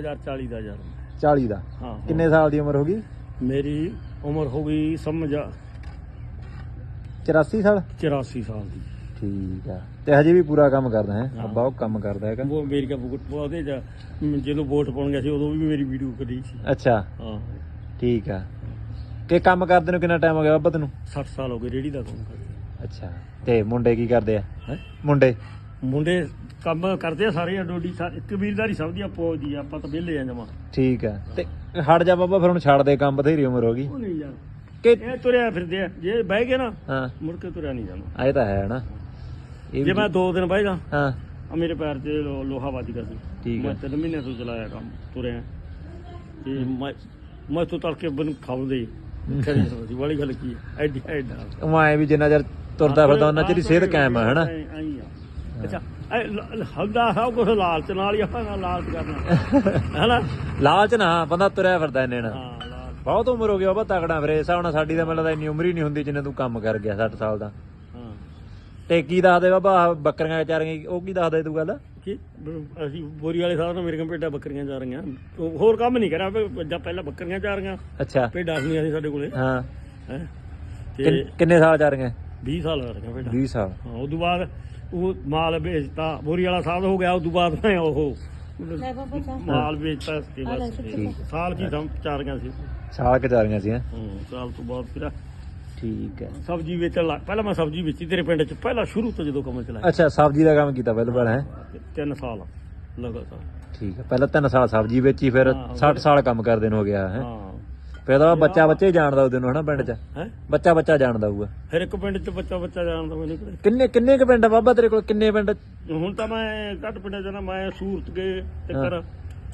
2040 ਦਾ ਯਾਰ। 40 ਦਾ? ਹਾਂ ਕਿੰਨੇ ਸਾਲ ਦੀ ਉਮਰ ਹੋ ਗਈ? ਮੇਰੀ ਉਮਰ ਹੋ ਗਈ ਸਮਝ ਆ। 84 ਸਾਲ? 84 ਸਾਲ ਦੀ। ਠੀਕ ਆ। ਤੇ ਹਜੇ ਵੀ ਪੂਰਾ ਕੰਮ ਕਰਦਾ ਹੈ? ਹਾਂ। ਬਹੁਤ ਕੰਮ ਕਰਦਾ ਹੈਗਾ। ਉਹ ਅਮਰੀਕਾ ਬੁਕਟ ਉਹਦੇ ਚ ਜਦੋਂ ਵੋਟ ਪਾਉਣ ਗਿਆ ਸੀ ਉਦੋਂ ਵੀ ਮੇਰੀ ਵੀਡੀਓ ਕਰੀ ਸੀ। ਅੱਛਾ। ਹਾਂ। ਠੀਕ ਆ। ਕਿ ਕੰਮ ਕਰਦੇ ਨੂੰ ਕਿੰਨਾ ਟਾਈਮ ਹੋ ਗਿਆ ਬਾਬਾ ਤੈਨੂੰ? 60 ਸਾਲ ਹੋ ਗਏ ਰੇੜੀ ਦਾ ਕੰਮ ਕਰਦੇ। ਅੱਛਾ। ਤੇ ਮੁੰਡੇ ਕੀ ਕਰਦੇ ਆ? ਹੈ? ਮੁੰਡੇ? ਮੁੰਡੇ ਕੰਮ ਕਰਦੇ ਆ ਸਾਰੇ ਡੋਡੀ ਸਾਰੇ ਕਬੀਲਦਾਰੀ ਸਭ ਦੀ ਆਪੋ ਦੀ ਆ, ਆਪਾਂ ਤਾਂ ਵਿਹਲੇ ਆ ਜਮਾ। ਠੀਕ ਆ। ਤੇ ਹਟ ਜਾ ਬਾਬਾ ਫਿਰ ਹੁਣ ਛੱਡ ਦੇ ਕੰਮ ਬਥੇਰੀ ਉਮਰ ਹੋ ਗਈ। ਉਹ ਨਹੀਂ ਯਾਰ। ਕਿ ਇਹ ਤੁਰਿਆ ਫਿਰਦੇ ਆ। ਜੇ ਬਹਿ ਗਏ ਨਾ ਹਾਂ। ਮੁੜ ਕੇ ਤੁਰਿਆ ਨਹੀਂ ਜਾਂਦਾ। ਆ ਇਹ ਤਾਂ ਹੈ ਨਾ। ਇਹ ਜੇ ਵੀ- ਮੈਂ ਦੋ ਦਿਨ ਬਹਿ ਜਾ ਹਾਂ। ਆ ਮੇਰੇ ਪੈਰ 'ਚ ਲੋ- ਲੋਹਾ ਵੱਜ ਗਿਆ ਸੀ। ਠੀਕ ਮੈਂ ਹੈ ਤਿੰਨ ਮਹੀਨੇ ਤੋਂ ਚਲਾਇਆ ਕੰਮ ਤੁਰਿਆ। ਤੇ ਮੈਂ ਮੈਂ ਤੋਂ ਤੜਕੇ ਬਨ ਖਾਉਂਦੇ ਕਰੀ ਸੀ ਵਾਲੀ ਗੱਲ ਕੀ ਹੈ ਐਡੀ ਐਡਾ। ਉਹ ਐ ਵੀ ਜਿੰਨਾ ਚਿਰ ਤੁਰਦਾ ਫਿਰਦਾ ਉਹਨਾਂ ਚਿਰ ਹੀ ਸਿਹਤ ਕਾਇਮ ਆ ਹਨਾ। ਐਂ- ਐਂ ਹੀ ਆ। ਅੱਛਾ ਇਹ ਲ- ਲ- ਹਲਦਾ ਸਭ ਕੁਝ ਲਾਲਚ ਨਾਲ ਹੀ ਆਪਾਂ ਨਾਲ ਲਾਲਚ ਕਰਨਾ। ਹੈਨਾ ਲਾਲਚ ਨਾ ਬੰਦਾ ਤੁਰਿਆ ਫਿਰਦਾ ਇੰਨੇ ਨਾਲ। ਹਾਂ ਲਾਲਚ। ਬਹੁਤ ਉਮਰ ਹੋ ਗਈ ਬਾਬਾ ਤਗੜਾ ਫਿਰ ਇਸ ਹਿਸਾਬ ਨਾਲ ਸਾਡੀ ਤਾਂ ਮੈਨੂੰ ਲੱਗਦਾ ਇੰਨੀ ਉਮਰ ਹੀ ਨਹੀਂ ਹੁੰਦੀ ਜਿੰਨੇ ਤੂੰ ਕੰਮ ਕਰ ਗਿਆ 60 ਸਾਲ ਦਾ। ਹਾਂ। ਤੇ ਕੀ ਦੱਸਦੇ ਬਾਬਾ ਆਹ ਬੱਕਰੀਆਂ ਚਾਰੀਆਂ ਉਹ ਕੀ ਦੱਸਦੇ ਤੂੰ ਗੱਲ? ਕੀ? ਬ- ਅਸੀਂ ਬੋਰੀ ਵਾਲੇ ਸਾਹਿਬ ਨਾਲ ਮੇਰੇ ਭੇਡਾਂ ਬੱਕਰੀਆਂ ਜਾ ਰਹੀਆਂ। ਉਹ ਹੋਰ ਕੰਮ ਨਹੀਂ ਕਰਿਆ ਵੀ ਜਾਂ ਪਹਿਲਾਂ ਬੱਕਰੀਆਂ ਜਾ ਰਹੀਆਂ। ਅੱਛਾ। ਭੇਡਾਂ ਨਹੀਂ ਸੀ ਸਾਡੇ ਕੋਲੇ। ਹਾਂ। ਹੈ? ਤੇ ਕਿੰਨ- ਕਿੰਨੇ ਸਾਲ ਜਾ ਰਹੀਆਂ? 20 ਸਾਲ ਹੋ ਰਹੀਆਂ ਭੇਡਾਂ। 20 ਸਾਲ। ਹਾਂ ਉਦੋਂ ਬਾਅਦ ਉਹ ਮਾਲ ਵੇਚਤਾ ਬੋਰੀ ਵਾਲਾ ਸਾਧ ਹੋ ਗਿਆ ਉਦੋਂ ਬਾਅਦ ਮੈਂ ਉਹ ਮਾਲ ਵੇਚਤਾ ਇਸ ਕੇ ਬਾਅਦ ਠੀਕ ਸਾਲ ਕੀ ਸਮ ਚਾਰੀਆਂ ਸੀ। ਸਾਲ ਕਿ ਜਾ ਰਹੀਆਂ ਸੀ ਹੈਂ? ਸਾਲ ਤੋਂ ਬਾਅਦ ਫਿਰ ਠੀਕ ਹੈ। ਸਬਜ਼ੀ ਵੇਚਣ ਲੱਗ ਪਹਿਲਾਂ ਮੈਂ ਸਬਜ਼ੀ ਵੇਚੀ ਤੇਰੇ ਪਿੰਡ 'ਚ ਪਹਿਲਾਂ ਸ਼ੁਰੂ ਤੋਂ ਜਦੋਂ ਕੰਮ ਚਲਾਇਆ। ਅੱਛਾ ਸਬਜ਼ੀ ਦਾ ਕੰਮ ਕੀਤਾ ਪਹਿਲਾਂ ਪਹਿਲਾਂ ਹੈ? ਤਿੰਨ ਸਾਲ ਲਗਾਤਾਰ। ਠੀਕ ਹੈ ਪਹਿਲਾਂ 3 ਸਾਲ ਸਬਜ਼ੀ ਵੇਚੀ ਫਿਰ ਹਾਂ, 60 ਸਾਲ ਕੰਮ ਕਰਦੇ ਨੂੰ ਹੋ ਗਿਆ ਹੈ? ਹਾਂ। ਫਿਰ ਤਾਂ ਬੱਚਾ ਬੱਚੇ ਹੀ ਜਾਣਦਾ ਉਹਦੇ ਨੂੰ ਹਨਾ ਪਿੰਡ 'ਚ। ਹੈ? ਬੱਚਾ ਬੱਚਾ ਜਾਣਦਾ ਹੋਊਗਾ। ਫਿਰ ਇੱਕ ਪਿੰਡ 'ਚ ਬੱਚਾ ਬੱਚਾ ਜਾਣਦਾ ਮੈਨੂੰ ਕਿਹੜੇ ਕਿੰਨੇ ਕਿੰਨੇ ਕ ਪਿੰਡ ਆ ਬਾਬਾ ਤੇਰੇ ਕੋਲ? ਕਿੰਨੇ ਪਿੰਡ? ਹੁਣ ਤਾਂ ਮੈਂ ਘੱਟ ਪਿੰਡਾਂ ਨਾ ਮੈਂ ਸੂਰਤ ਗਏ ਤੇ ਕਰ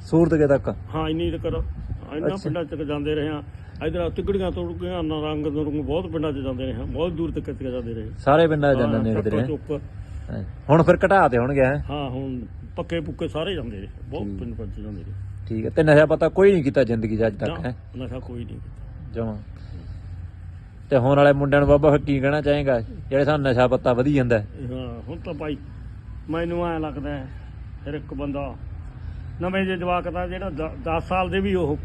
ਸੂਰਤ ਕੇ ਤੱਕ? ਹਾਂ ਇੰਨੀ ਤੇ ਕਰ ਇੰਨਾ। ਪਿੰਡਾਂ 'ਚ ਜਾਂਦੇ ਰਹੇ ਹਾਂ। ਇਧਰ ਤਿਗੜੀਆਂ ਤੋਂ ਕੇ ਨਰੰਗ ਨੂੰ ਬਹੁਤ ਪਿੰਡਾਂ 'ਚ ਜਾਂਦੇ ਰਹੇ ਹਾਂ। ਬਹੁਤ ਦੂਰ ਤੱਕ ਤੱਕ ਜਾਂਦੇ ਰਹੇ। ਸਾਰੇ ਪਿੰਡਾਂ 'ਚ ਜਾਂਦੇ ਨੇੜੇ ਤੇਰੇ। ਹੁਣ ਫਿਰ ਘਟਾ ਤੇ ਹੋਣਗੇ ਹੈਂ? ਹੁਣ ਪੱਕੇ ਪੁੱਕੇ ਸਾਰੇ ਜਾਂਦੇ ਰਹੇ। ਬਹੁਤ। ਪਿੰਡ 'ਚ ਜਾਂਦੇ ਰਹੇ। ਠੀਕ ਹੈ ਤੇ ਨਸ਼ਾ ਪਤਾ ਕੋਈ ਨਹੀਂ ਕੀਤਾ ਜ਼ਿੰਦਗੀ 'ਚ ਅੱਜ ਤੱਕ ਹੈ? ਨਸ਼ਾ ਕੋਈ ਨਹੀਂ ਜਮਾ। ਤੇ ਹੁਣ ਵਾਲੇ ਮੁੰਡਿਆਂ ਨੂੰ ਬਾਬਾ ਫਿਰ ਕੀ ਕਹਿਣਾ ਚਾਹੇਗਾ? ਜਿਹੜੇ ਸਾਨੂੰ ਨਸ਼ਾ ਪੱਤਾ ਵਧੀ ਜਾਂਦਾ। ਹੈ? ਹਾਂ ਹੁਣ ਤਾਂ ਭਾਈ ਮੈਨੂੰ ਐ ਲੱਗਦਾ ਹੈ, ਫਿਰ ਇੱਕ ਬੰਦਾ ਨਵੇਂ ਜੇ ਜਵਾਕ ਦਾ ਜਿਹੜਾ 10 ਸਾਲ ਦੇ ਵੀ ਉਹ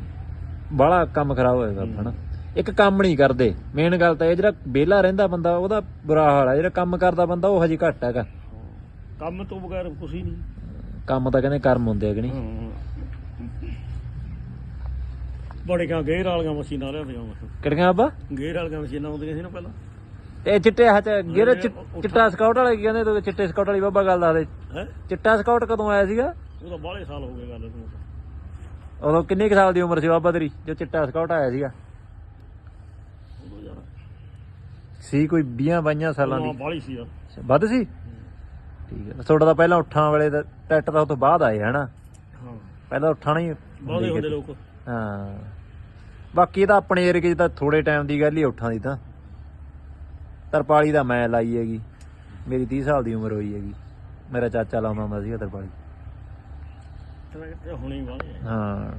ਬਾਹਲਾ ਕੰਮ ਖਰਾਬ ਹੋਏਗਾ ਹਨਾ ਇੱਕ ਕੰਮ ਨਹੀਂ ਕਰਦੇ। ਮੇਨ ਗੱਲ ਤਾਂ ਇਹ ਜਿਹੜਾ ਵਿਹਲਾ ਰਹਿੰਦਾ ਬੰਦਾ ਉਹਦਾ ਬੁਰਾ ਹਾਲ ਹੈ ਜਿਹੜਾ ਕੰਮ ਕਰਦਾ ਬੰਦਾ ਉਹ ਹਜੇ ਘੱਟ ਹੈਗਾ। ਕੰਮ ਤੋਂ ਬਗੈਰ ਕੁਝ ਹੀ ਨਹੀਂ। ਕੰਮ ਤਾਂ ਕਹਿੰਦੇ ਕਰਮ ਹੁੰਦੇ ਆ ਕਿ ਨਹੀਂ? ਹਾਂ। ਬੜੇ ਕਾ ਗੇਰ ਵਾਲੀਆਂ ਮਸ਼ੀਨਾਂ ਲਿਆ ਪਿਆ ਕਿਹੜੀਆਂ ਬਾਬਾ? ਗੇਰ ਵਾਲੀਆਂ ਮਸ਼ੀਨਾਂ ਆਉਂਦੀਆਂ ਸੀ ਨਾ ਪਹਿਲਾਂ। ਤੇ ਚਿੱਟੇ ਹੱਥ ਗਿਰੇ ਚਿੱਟਾ ਸਕਾਊਟ ਵਾਲੇ ਕੀ ਕਹਿੰਦੇ ਤੂੰ? ਚਿੱਟੇ ਸਕਾਊਟ ਵਾਲੀ ਬਾਬਾ ਗੱਲ ਦੱਸਦੇ ਹੈ? ਚਿੱਟਾ ਸਕਾਊਟ ਕਦੋਂ ਆਇਆ ਸੀਗਾ? ਉਹ ਤਾਂ ਬਾਹਲੇ ਸਾਲ ਹੋ ਗਏ ਗੱਲ ਨੂੰ। ਉਦੋਂ ਕਿੰਨੇ ਕੁ ਸਾਲ ਦੀ ਉਮਰ ਸੀ ਬਾਬਾ ਤੇਰੀ ਜੋ ਚਿੱਟਾ ਸਕਾਊਟ ਆਇਆ ਸੀਗਾ? ਉਦੋਂ ਯਾਰ ਸੀ ਕੋਈ 20 22 ਸਾਲਾਂ ਦੀ। ਬਾਹਲੀ ਸੀ ਯਾਰ। ਵੱਧ ਸੀ? ਠੀਕ ਹੈ ਤੁਹਾਡਾ ਤਾਂ ਪਹਿਲਾਂ ਉੱਠਾਂ ਵਾਲੇ ਦਾ ਟੈਟ ਤਾਂ ਉਹ ਤੋਂ ਬਾਅਦ ਆਏ ਹਨਾ ਹਾਂ। ਪਹਿਲਾਂ ਉੱਠਾਂ ਨਹੀਂ ਬਾਹਲੇ ਹੁੰਦੇ ਲੋਕ। ਹਾਂ। ਬਾਕੀ ਤਾਂ ਆਪਣੇ ਏਰੀਏ 'ਚ ਤਾਂ ਥੋੜੇ ਟਾਈਮ ਦੀ ਗੱਲ ਹੀ ਉੱਠਾਂ ਦੀ ਤਾਂ। ਤਰਪਾਲੀ ਦਾ ਮੈਂ ਲਾਈ ਹੈਗੀ। ਮੇਰੀ 30 ਸਾਲ ਦੀ ਉਮਰ ਹੋਈ ਹੈਗੀ। ਮੇਰਾ ਚਾਚਾ ਲਾਉਂਦਾ ਹੁੰਦਾ ਸੀਗਾ ਤਰਪਾਲੀ। ਹੁਣੇ ਆ। ਹਾਂ।